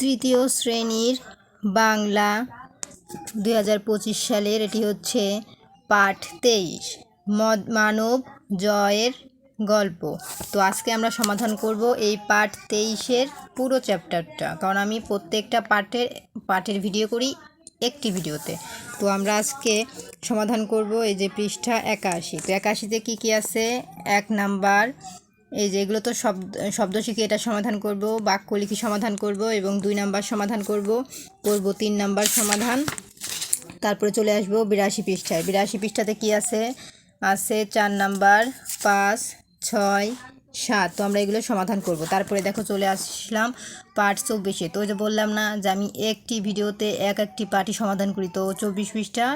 তৃতীয় শ্রেণির বাংলা দুই হাজার পঁচিশ সালের, এটি হচ্ছে পাঠ তেইশ, মদ মানব জয়ের গল্প। তো আজকে আমরা সমাধান করব এই পাঠ তেইশের পুরো চ্যাপ্টারটা, কারণ আমি প্রত্যেকটা পাঠের পাঠের ভিডিও করি একটি ভিডিওতে। তো আমরা আজকে সমাধান করব এই যে পৃষ্ঠা একাশি। তো একাশিতে কী কী আছে? এক নাম্বার এই যে এগুলো তো শব্দ শব্দ শিখে এটা সমাধান করব, বাক্য লিখি সমাধান করব এবং দুই নাম্বার সমাধান করব করব তিন নাম্বার সমাধান। তারপরে চলে আসব বিরাশি পৃষ্ঠায়। বিরাশি পৃষ্ঠাতে কি আছে? আছে চার নাম্বার, পাঁচ, ছয়, সাত। তো আমরা এগুলো সমাধান করব। তারপরে দেখো চলে আসলাম পার্ট চব্বিশে। তো যে বললাম না যে আমি একটি ভিডিওতে এক একটি পার্টি সমাধান করি। তো চব্বিশ পৃষ্ঠা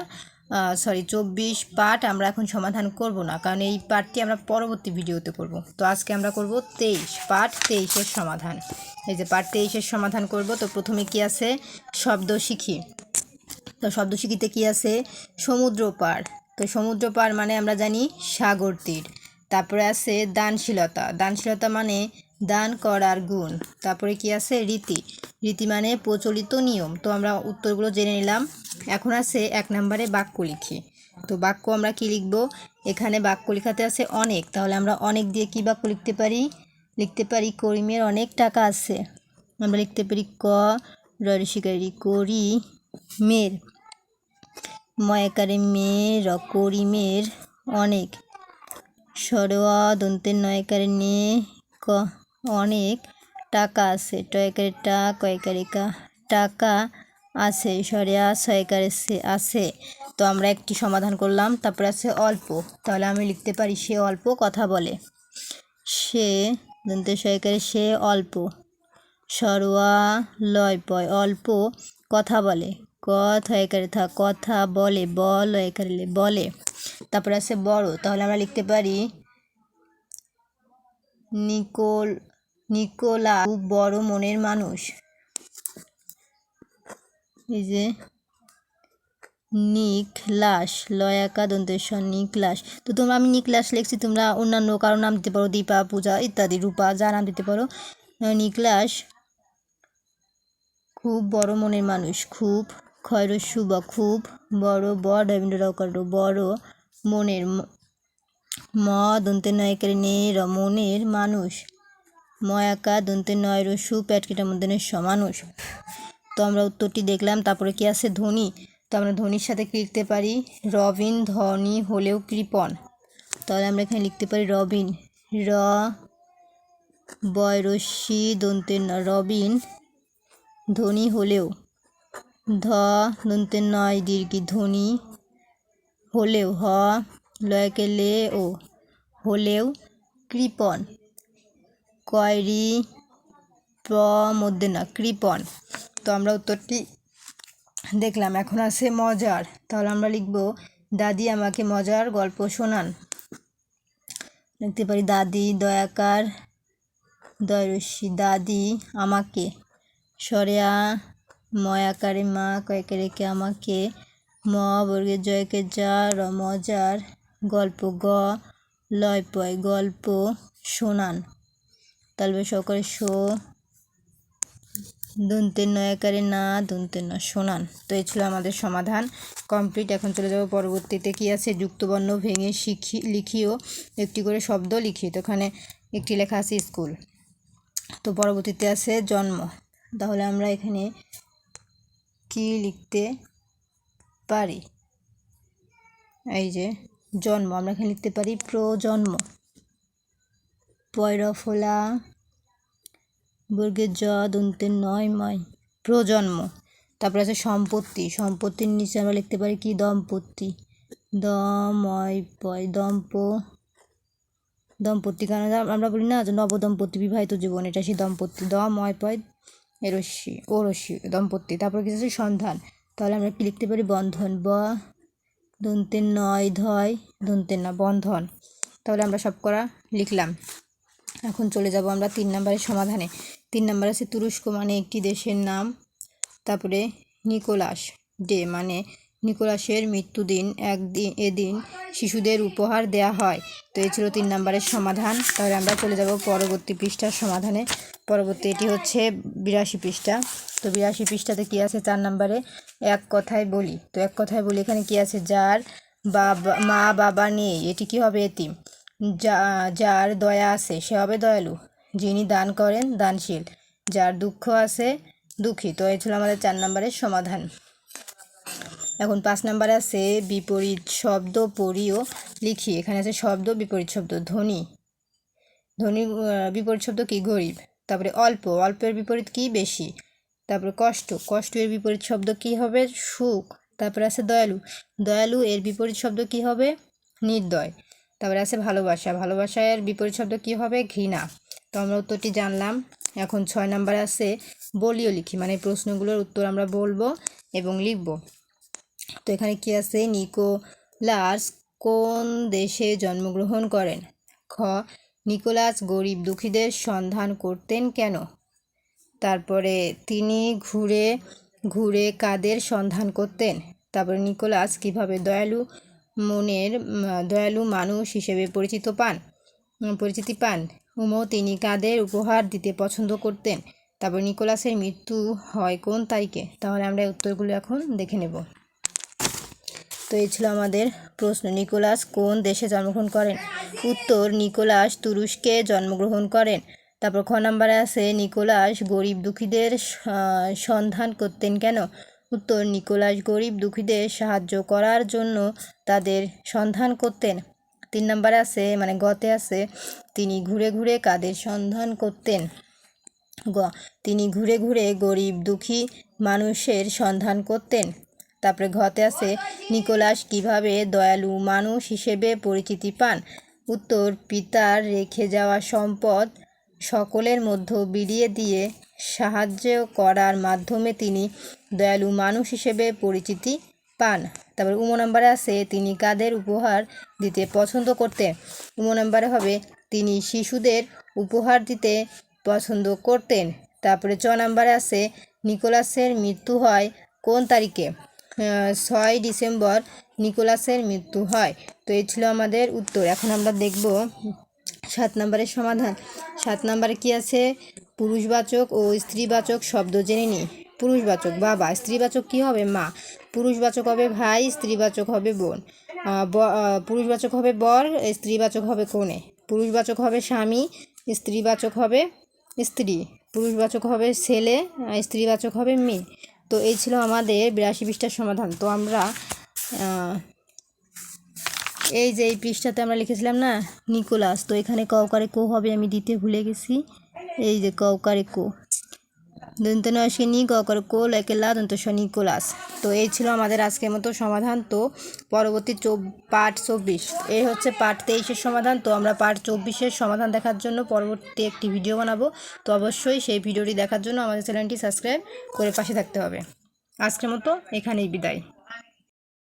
সরি চব্বিশ পার্ট আমরা এখন সমাধান করব না, কারণ এই পার্টটি আমরা পরবর্তী ভিডিওতে করব। তো আজকে আমরা করব তেইশ পার্ট তেইশের সমাধান। এই যে পার্ট তেইশের সমাধান করব, তো প্রথমে কি আছে? শব্দ শিখি তো শব্দ শিখিতে কি আছে? সমুদ্র পার তো সমুদ্র পার মানে আমরা জানি সাগর তীর। তারপরে আছে দানশীলতা। দানশীলতা মানে দান করার গুণ। তারপরে কি আছে? রীতি। রীতি মানে প্রচলিত নিয়ম। তো আমরা উত্তরগুলো জেনে নিলাম। এখন আছে এক নম্বরে বাক্য লিখি। তো বাক্য আমরা কি লিখব? এখানে বাক্য লেখাতে আছে অনেক। তাহলে আমরা অনেক দিয়ে কি বাক্য লিখতে পারি? লিখতে পারি করিমের অনেক টাকা আছে। আমরা লিখতে পারি ক ররিশিকারি করি মের ময়াকারে মেয়ে র করিমের অনেক। সরোয়া দন্তের নয়কারে নে ক। অনেক টাকা আছে। টয়কারে টা, কয়কারে কা, টাকা আছে, সরেয়া সে আছে। তো আমরা একটি সমাধান করলাম, তারপরে আছে অল্প। তাহলে আমি লিখতে পারি সে অল্প কথা বলে। সে দন্তের সয়কারে সে অল্প। সরোয়া লয় পয় অল্প কথা বলে। কথা একারে থা কথা বলে বল একারে বলে। তারপরে আছে বড়। তাহলে আমরা লিখতে পারি নিকোল নিকোলা খুব বড় মনের মানুষ। এই যে, নিকলাস, লয়াকা দন্তেশ্বর, নিকলাস। তো তোমরা আমি নিকলাস লিখছি, তোমরা অন্যান্য কারও নাম দিতে পারো, দীপা, পূজা ইত্যাদি, রূপা, যা নাম দিতে পারো। নিকলাস খুব বড় মনের মানুষ, খুব খয়রস্যু বা খুব বড় বড় রবীন্দ্র বড় মনের ম- দন্তে নয়কের নে মনের মানুষ। ময়াকা দন্তে নয় রসু প্যাটকেটার মধ্যে স মানুষ তো আমরা উত্তরটি দেখলাম, তারপরে কি আছে? ধ্বনি তো আমরা ধ্বনির সাথে কি লিখতে পারি? রবিন ধ্বনি হলেও কৃপন তাহলে আমরা এখানে লিখতে পারি রবিন। র বয়রস্যি দন্তের ন, রবিন ধ্বনি হলেও। ধ দন্তের নয়, দীর্ঘি ধ্বনি হলেও। হ, লয়কে লে ও। হলেও কৃপণ। কয়রি প মধ্যে না কৃপণ তো আমরা উত্তরটি দেখলাম। এখন আছে মজার। তাহলে আমরা লিখব, দাদি আমাকে মজার গল্প শোনান। লিখতে পারি, দাদি, দয়াকার দয়রস্যি দাদি আমাকে, সরেয়া, ময়াকারে মা, কয়েকে কে আমাকে, ম বর্গের জয়কে যা, র মজার গল্প গ, লয় পয় গল্প শোনান। তালবে সহকারে শো। দন্তের নয়াকারে না, দন্তের না শোনান। তো এই ছিল আমাদের সমাধান কমপ্লিট। এখন চলে যাব পরবর্তীতে কি আছে? যুক্তবর্ণ ভেঙে শিখি, লিখিও। একটি করে শব্দ লিখি। তো এখানে একটি লেখা আছে স্কুল। তো পরবর্তীতে আছে জন্ম। তাহলে আমরা এখানে কি লিখতে পারি? এই যে জন্ম। আমরা এখানে লিখতে পারি প্রজন্ম। পয়রফলা বর্গের জ দন্তের নয় ময় প্রজন্ম। তারপরে আছে সম্পত্তি। সম্পত্তির নিচে আমরা লিখতে পারি কি? দম্পতি। দময় পয় দম্প দম্পতি কারণ আমরা বলি না যে নবদম্পতি বিবাহিত জীবন। এটা সেই দম্পতি। দময় পয় এরস্যি ওরস্যি দম্পতি। তারপরে কিছু আছে? সন্ধান। তাহলে আমরা কি লিখতে পারি? বন্ধন। ব দন্তের নয় ধয় দন্তের না বন্ধন। তাহলে আমরা সব করা লিখলাম। এখন চলে যাব আমরা তিন নম্বরের সমাধানে। তিন নম্বর আছে তুরস্ক মানে একটি দেশের নাম, তারপরে নিকোলাস ডে মানে নিকোলাসের মৃত্যুদিন, একদিন, এদিন শিশুদের উপহার দেয়া হয়। তো এই ছিল তিন নম্বরের সমাধান। তাহলে আমরা চলে যাব পরবর্তী পৃষ্ঠার সমাধানে। পরবর্তী এটি হচ্ছে বিরাশি পৃষ্ঠা। তো বিরাশি পৃষ্ঠাতে কী আছে চার নম্বরে? এক কথায় বলি। তো এক কথায় বলি এখানে কি আছে? যার বাবা, মা, বাবা নেই। এটি কি হবে? এতিম। যা, যার দয়া আছে, সে হবে দয়ালু। যিনি দান করেন, দানশীল। যার দুঃখ আছে, দুঃখী। তো এই ছিল আমাদের চার নম্বরের সমাধান। এখন পাঁচ নম্বরে আছে বিপরীত শব্দ পড়িও লিখি। এখানে আছে শব্দ, বিপরীত শব্দ ধনী ধনী বিপরীত শব্দ কি? গরিব। তারপরে অল্প। অল্পের বিপরীত কি? বেশি। তারপরে কষ্ট। কষ্ট এর বিপরীত শব্দ কি হবে? সুখ। তারপরে আছে দয়ালু। দয়ালু এর বিপরীত শব্দ কি হবে? নির্দয়। তারপরে আছে ভালোবাসা। ভালোবাসার বিপরীত শব্দ কি হবে? ঘৃণা। তো আমরা উত্তরটি জানলাম। এখন ছয় নম্বরে আছে বলিও লিখি মানে প্রশ্নগুলোর উত্তর আমরা বলব এবং লিখব। তো এখানে কি আছে? নিকোলাস কোন দেশে জন্মগ্রহণ করেন? খ, নিকোলাস গরিব দুঃখীদের সন্ধান করতেন কেন? তারপরে তিনি ঘুরে ঘুরে কাদের সন্ধান করতেন? তারপরে নিকোলাস কীভাবে দয়ালু মনের দয়ালু মানুষ হিসেবে পরিচিত পান। পরিচিতি পান। উমো তিনি কাদের উপহার দিতে পছন্দ করতেন? তারপর নিকোলাসের মৃত্যু হয় কোন তারিখে? তাহলে আমরা উত্তরগুলো এখন দেখে নেব। তো এই ছিল আমাদের প্রশ্ন। নিকোলাস কোন দেশে জন্মগ্রহণ করেন? উত্তর, নিকোলাস তুরস্কে জন্মগ্রহণ করেন। তারপর খ নম্বরে আছে, নিকোলাস গরিব দুঃখীদের সন্ধান করতেন কেন? উত্তর নিকোলাস গরিব দুঃখীদের সাহায্য করার জন্য তাদের সন্ধান করতেন। তিন নম্বরে আছে মানে গতে আছে, তিনি ঘুরে ঘুরে কাদের সন্ধান করতেন? গ, তিনি ঘুরে ঘুরে গরিব দুঃখী মানুষের সন্ধান করতেন। তারপরে ঘতে আছে, নিকোলাস কীভাবে দয়ালু মানুষ হিসেবে পরিচিতি পান? উত্তর, পিতার রেখে যাওয়া সম্পদ সকলের মধ্যে বিলিয়ে দিয়ে সাহায্য করার মাধ্যমে তিনি দয়ালু মানুষ হিসেবে পরিচিতি পান। তারপর উমো নম্বরে আছে তিনি কাদের উপহার দিতে পছন্দ করতেন উমো নম্বরে হবে, তিনি শিশুদের উপহার দিতে পছন্দ করতেন। তারপরে চ নম্বরে আছে নিকোলাসের মৃত্যু হয় কোন তারিখে? ছয় ডিসেম্বর নিকোলাসের মৃত্যু হয়। তো এই ছিল আমাদের উত্তর। এখন আমরা দেখব সাত নম্বরের সমাধান। সাত নম্বরে কি আছে? পুরুষবাচক ও স্ত্রীবাচক শব্দ জেনে নিই। পুরুষবাচক বাবা, স্ত্রীবাচক কি হবে? মা। পুরুষবাচক হবে ভাই, স্ত্রীবাচক হবে বোন। পুরুষবাচক হবে বর, স্ত্রীবাচক হবে কনে। পুরুষবাচক হবে স্বামী, স্ত্রীবাচক হবে স্ত্রী। পুরুষবাচক হবে ছেলে স্ত্রীবাচক হবে মেয়ে। তো এই ছিল আমাদের বিরাশি পৃষ্ঠার সমাধান। তো আমরা এই যে এই পৃষ্ঠাতে আমরা লিখেছিলাম না, নিকোলাস, তো এখানে কৌকারে কো হবে আমি দিতে ভুলে গেছি। এই যে কৌকারে কো। দন্ত নয়সে নি কৌকারে কো লেকেলা দন্ত স নিকোলাস তো এই ছিল আমাদের আজকের মতো সমাধান। তো পরবর্তী পার্ট চব্বিশ। এই হচ্ছে পার্ট তেইশের সমাধান। তো আমরা পার্ট চব্বিশের সমাধান দেখার জন্য পরবর্তী একটি ভিডিও বানাবো। তো অবশ্যই সেই ভিডিওটি দেখার জন্য আমাদের চ্যানেলটি সাবস্ক্রাইব করে পাশে থাকতে হবে। আজকের মতো এখানেই বিদায়।